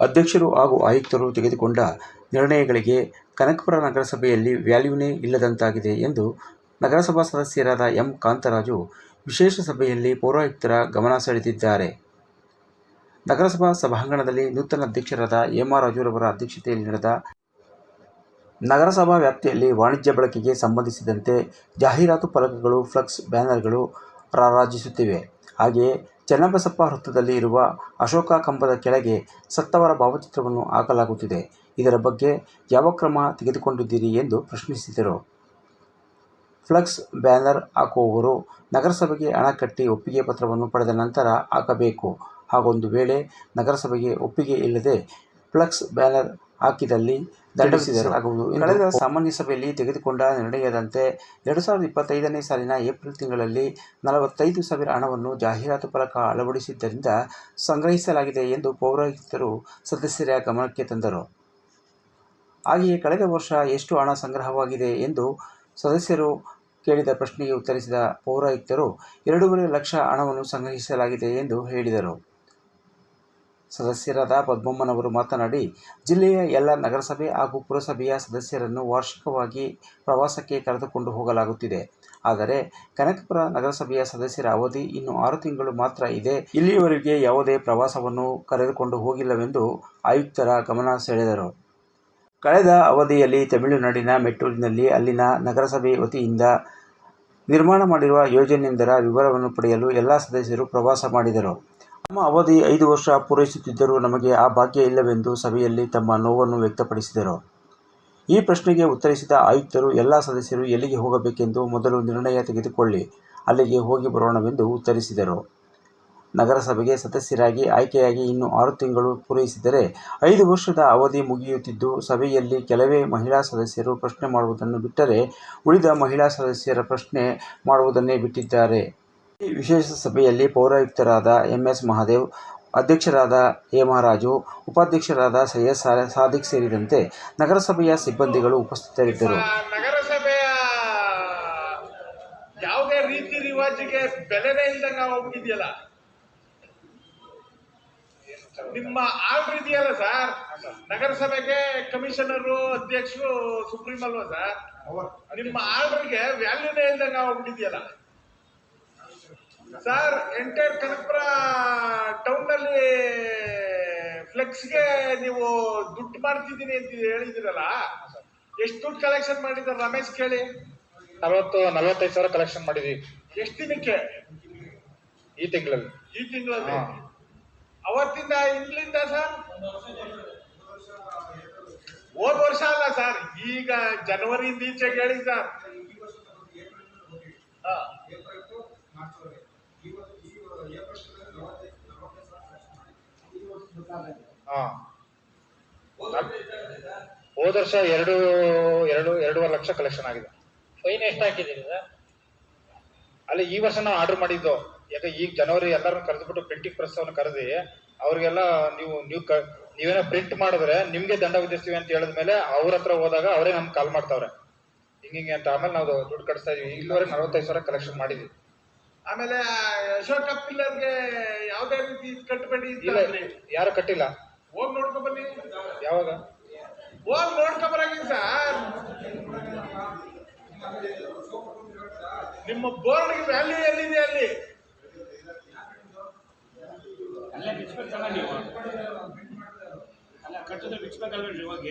ಅಧ್ಯಕ್ಷರು ಹಾಗೂ ಆಯುಕ್ತರು ತೆಗೆದುಕೊಂಡ ನಿರ್ಣಯಗಳಿಗೆ ಕನಕಪುರ ನಗರಸಭೆಯಲ್ಲಿ ವ್ಯಾಲ್ಯೂನೇ ಇಲ್ಲದಂತಾಗಿದೆ ಎಂದು ನಗರಸಭಾ ಸದಸ್ಯರಾದ ಎಂ. ಕಾಂತರಾಜು ವಿಶೇಷ ಸಭೆಯಲ್ಲಿ ಪೌರಾಯುಕ್ತರ ಗಮನ ಸೆಳೆದಿದ್ದಾರೆ. ನಗರಸಭಾ ಸಭಾಂಗಣದಲ್ಲಿ ನೂತನ ಅಧ್ಯಕ್ಷರಾದ ಎಂ. ಆರ್. ರಾಜುರವರ ಅಧ್ಯಕ್ಷತೆಯಲ್ಲಿ ನಡೆದ ನಗರಸಭಾ ವ್ಯಾಪ್ತಿಯಲ್ಲಿ ವಾಣಿಜ್ಯ ಬಳಕೆಗೆ ಸಂಬಂಧಿಸಿದಂತೆ ಜಾಹೀರಾತು ಫಲಕಗಳು, ಫ್ಲಕ್ಸ್ ಬ್ಯಾನರ್ಗಳು ರಾರಾಜಿಸುತ್ತಿವೆ. ಹಾಗೆಯೇ ಚನ್ನಬಸಪ್ಪ ವೃತ್ತದಲ್ಲಿ ಇರುವ ಅಶೋಕ ಕಂಬದ ಕೆಳಗೆ ಸತ್ತವರ ಭಾವಚಿತ್ರವನ್ನು ಹಾಕಲಾಗುತ್ತಿದೆ. ಇದರ ಬಗ್ಗೆ ಯಾವ ಕ್ರಮ ತೆಗೆದುಕೊಂಡಿದ್ದೀರಿ ಎಂದು ಪ್ರಶ್ನಿಸಿದರು. ಫ್ಲಕ್ಸ್ ಬ್ಯಾನರ್ ಹಾಕುವವರು ನಗರಸಭೆಗೆ ಹಣ ಕಟ್ಟಿ ಒಪ್ಪಿಗೆ ಪತ್ರವನ್ನು ಪಡೆದ ನಂತರ ಹಾಕಬೇಕು. ಹಾಗೊಂದು ವೇಳೆ ನಗರಸಭೆಗೆ ಒಪ್ಪಿಗೆ ಇಲ್ಲದೆ ಫ್ಲಕ್ಸ್ ಬ್ಯಾನರ್ ಹಾಕಿದಲ್ಲಿ ದಂಡಿಸಲಾಗುವುದು ಕಳೆದ ಸಾಮಾನ್ಯ ಸಭೆಯಲ್ಲಿ ತೆಗೆದುಕೊಂಡ ನಿರ್ಣಯದಂತೆ ಎರಡು ಸಾವಿರದ ಇಪ್ಪತ್ತೈದನೇ ಸಾಲಿನ ಏಪ್ರಿಲ್ ತಿಂಗಳಲ್ಲಿ ನಲವತ್ತೈದು ಸಾವಿರ ಹಣವನ್ನು ಜಾಹೀರಾತು ಫಲಕ ಅಳವಡಿಸಿದ್ದರಿಂದ ಸಂಗ್ರಹಿಸಲಾಗಿದೆ ಎಂದು ಪೌರಾಯುಕ್ತರು ಸದಸ್ಯರ ಗಮನಕ್ಕೆ ತಂದರು. ಹಾಗೆಯೇ ಕಳೆದ ವರ್ಷ ಎಷ್ಟು ಹಣ ಸಂಗ್ರಹವಾಗಿದೆ ಎಂದು ಸದಸ್ಯರು ಕೇಳಿದ ಪ್ರಶ್ನೆಗೆ ಉತ್ತರಿಸಿದ ಪೌರಾಯುಕ್ತರು, ಎರಡೂವರೆ ಲಕ್ಷ ಹಣವನ್ನು ಸಂಗ್ರಹಿಸಲಾಗಿದೆ ಎಂದು ಹೇಳಿದರು. ಸದಸ್ಯರಾದ ಪದ್ಮಮ್ಮನವರು ಮಾತನಾಡಿ, ಜಿಲ್ಲೆಯ ಎಲ್ಲ ನಗರಸಭೆ ಹಾಗೂ ಪುರಸಭೆಯ ಸದಸ್ಯರನ್ನು ವಾರ್ಷಿಕವಾಗಿ ಪ್ರವಾಸಕ್ಕೆ ಕರೆದುಕೊಂಡು ಹೋಗಲಾಗುತ್ತಿದೆ. ಆದರೆ, ಕನಕಪುರ ನಗರಸಭೆಯ ಸದಸ್ಯರ ಅವಧಿ ಇನ್ನು ಆರು ತಿಂಗಳು ಮಾತ್ರ ಇದೆ. ಇಲ್ಲಿಯವರೆಗೆ ಯಾವುದೇ ಪ್ರವಾಸವನ್ನು ಕರೆದುಕೊಂಡು ಹೋಗಿಲ್ಲವೆಂದು ಆಯುಕ್ತರ ಗಮನ ಸೆಳೆದರು. ಕಳೆದ ಅವಧಿಯಲ್ಲಿ ತಮಿಳುನಾಡಿನ ಮೆಟ್ಟೂರಿನಲ್ಲಿ ಅಲ್ಲಿನ ನಗರಸಭೆ ವತಿಯಿಂದ ನಿರ್ಮಾಣ ಮಾಡಿರುವ ಯೋಜನೆಯೊಂದರ ವಿವರವನ್ನು ಪಡೆಯಲು ಎಲ್ಲ ಸದಸ್ಯರು ಪ್ರವಾಸ ಮಾಡಿದರು. ನಮ್ಮ ಅವಧಿ ಐದು ವರ್ಷ ಪೂರೈಸುತ್ತಿದ್ದರೂ ನಮಗೆ ಆ ಭಾಗ್ಯ ಇಲ್ಲವೆಂದು ಸಭೆಯಲ್ಲಿ ತಮ್ಮ ನೋವನ್ನು ವ್ಯಕ್ತಪಡಿಸಿದರು. ಈ ಪ್ರಶ್ನೆಗೆ ಉತ್ತರಿಸಿದ ಆಯುಕ್ತರು, ಎಲ್ಲ ಸದಸ್ಯರು ಎಲ್ಲಿಗೆ ಹೋಗಬೇಕೆಂದು ಮೊದಲು ನಿರ್ಣಯ ತೆಗೆದುಕೊಳ್ಳಿ, ಅಲ್ಲಿಗೆ ಹೋಗಿ ಬರೋಣವೆಂದು ಉತ್ತರಿಸಿದರು. ನಗರಸಭೆಗೆ ಸದಸ್ಯರಾಗಿ ಆಯ್ಕೆಯಾಗಿ ಇನ್ನು ಆರು ತಿಂಗಳು ಪೂರೈಸಿದರೆ ಐದು ವರ್ಷದ ಅವಧಿ ಮುಗಿಯುತ್ತಿದ್ದು, ಸಭೆಯಲ್ಲಿ ಕೆಲವೇ ಮಹಿಳಾ ಸದಸ್ಯರು ಪ್ರಶ್ನೆ ಮಾಡುವುದನ್ನು ಬಿಟ್ಟರೆ ಉಳಿದ ಮಹಿಳಾ ಸದಸ್ಯರ ಪ್ರಶ್ನೆ ಮಾಡುವುದನ್ನೇ ಬಿಟ್ಟಿದ್ದಾರೆ. ಈ ವಿಶೇಷ ಸಭೆಯಲ್ಲಿ ಪೌರಾಯುಕ್ತರಾದ ಎಂಎಸ್ ಮಹಾದೇವ್, ಅಧ್ಯಕ್ಷರಾದ ಮಹಾರಾಜು ಉಪಾಧ್ಯಕ್ಷರಾದ ಸೈಯದ್ ಸಾದಿಕ್ ಸೇರಿದಂತೆ ನಗರಸಭೆಯ ಸಿಬ್ಬಂದಿಗಳು ಉಪಸ್ಥಿತರಿದ್ದರು. ಯಾವುದೇ ರೀತಿ ರಿವಾಜಿಗೆ ಬೆಲೆನೇ ಇಲ್ದಂಗ ಹೋಗ್ಬಿಟ್ಟಿದೆಯಲ್ಲ ನಿಮ್ಮ ಆರ್ಡರ್ ಇದೆಯಲ್ಲ ಸರ್? ನಗರಸಭೆಗೆ ಕಮಿಷನರು ಅಧ್ಯಕ್ಷರು ಸುಪ್ರೀಂ ಅಲ್ವಾ ಸರ್? ನಿಮ್ಮ ಆರ್ಡರ್ಗೆ ವ್ಯಾಲ್ಯೂನೇ ಇಲ್ದಂಗ ಆಗ್ಬಿಟ್ಟಿದೆಯಲ್ಲ. ಸರ್ ಎಂಟೈರ್ ಕನಕಪುರ ಟೌನ್ನಲ್ಲಿ ಫ್ಲೆಕ್ಸ್ಗೆ ನೀವು ದುಡ್ಡು ಮಾಡ್ತಿದ್ದೀನಿ ಅಂತ ಹೇಳಿದಿರಲ್ಲ ಎಷ್ಟು ದುಡ್ಡು ಕಲೆಕ್ಷನ್ ಮಾಡಿದ್ದಾರೆ ರಮೇಶ್ ಕೇಳಿ? ನಲವತ್ತು ನಲವತ್ತೈದು ಸಾವಿರ ಕಲೆಕ್ಷನ್ ಮಾಡಿದ್ವಿ. ಎಷ್ಟು ದಿನಕ್ಕೆ? ಈ ತಿಂಗಳಲ್ಲಿ. ಈ ತಿಂಗಳಲ್ಲಿ. ಅವತ್ತಿಂದ ಇಲ್ಲಿಂದ ಸರ್? ಹೋದ ವರ್ಷ ಅಲ್ಲ ಸರ್ ಈಗ ಜನವರಿಯಿಂದ ಈಚೆಗೆ ಹೇಳಿ ಸರ್. ಹೋದ ವರ್ಷ ಎರಡು ಎರಡು ಎರಡೂವರೆ ಲಕ್ಷ ಕಲೆಕ್ಷನ್ ಆಗಿದೆ. ಫೈನ್ ಎಷ್ಟು ಹಾಕಿದ್ದೀರಿ ಸರ್? ಅಲ್ಲ ಈ ವರ್ಷ ನಾವು ಆರ್ಡರ್ ಮಾಡಿದ್ದು ಯಾಕೆ ಈಗ ಜನವರಿ ಎಲ್ಲರನ್ನು ಕರೆದ್ಬಿಟ್ಟು ಪ್ರಿಂಟಿಂಗ್ ಪ್ರೆಸ್ ಅನ್ನು ಕರೆದಿ ಅವ್ರಿಗೆಲ್ಲ ನೀವು ನೀವು ನೀವೇನೋ ಪ್ರಿಂಟ್ ಮಾಡಿದ್ರೆ ನಿಮ್ಗೆ ದಂಡ ವಿಧಿಸ್ತೀವಿ ಅಂತ ಹೇಳಿದ್ಮೇಲೆ ಅವ್ರ ಹತ್ರ ಹೋದಾಗ ಅವರೇ ನಮ್ಗೆ ಕಾಲ್ ಮಾಡ್ತಾವ್ರೆ. ಹಿಂಗಿಂಗೆ ಅಂತ ಆಮೇಲೆ ನಾವು ದುಡ್ಡು ಕಟ್ಸ್ತಾ ಇದೀವಿ. ಇಲ್ಲಿವರೆಗೆ ನಲವತ್ತೈದು ಸಾವಿರ ಕಲೆಕ್ಷನ್ ಮಾಡಿದ್ವಿ. ಆಮೇಲೆ ಅಶೋಕ ಪಿಲ್ಲರ್ಗೆ ಯಾವುದೇ ರೀತಿ ಇದ್ ಕಟ್ಟಬೇಡಿ ಇಲ್ಲ ಯಾರು ಕಟ್ಟಿಲ್ಲ. ಹೋಗಿ ನೋಡ್ಕೊ ಬನ್ನಿ. ಯಾವಾಗ? ಹೋಗಿ ನೋಡ್ಕೊ ಬರಾಗಿ ಸರ್ ನಿಮ್ಮ ಬೋರ್ಡ್ಗೆ ವ್ಯಾಲ್ಯೂ ಎಲ್ಲಿದೆ ಅಲ್ಲಿ? ಅಲ್ಲೇ ಬಿಚ್ಬೇಕಲ್ಲ ನೀವು? ಅಲ್ಲ ಕಟ್ಟದ ಬಿಚ್ಬೇಕಲ್ವ ಹೋಗಿ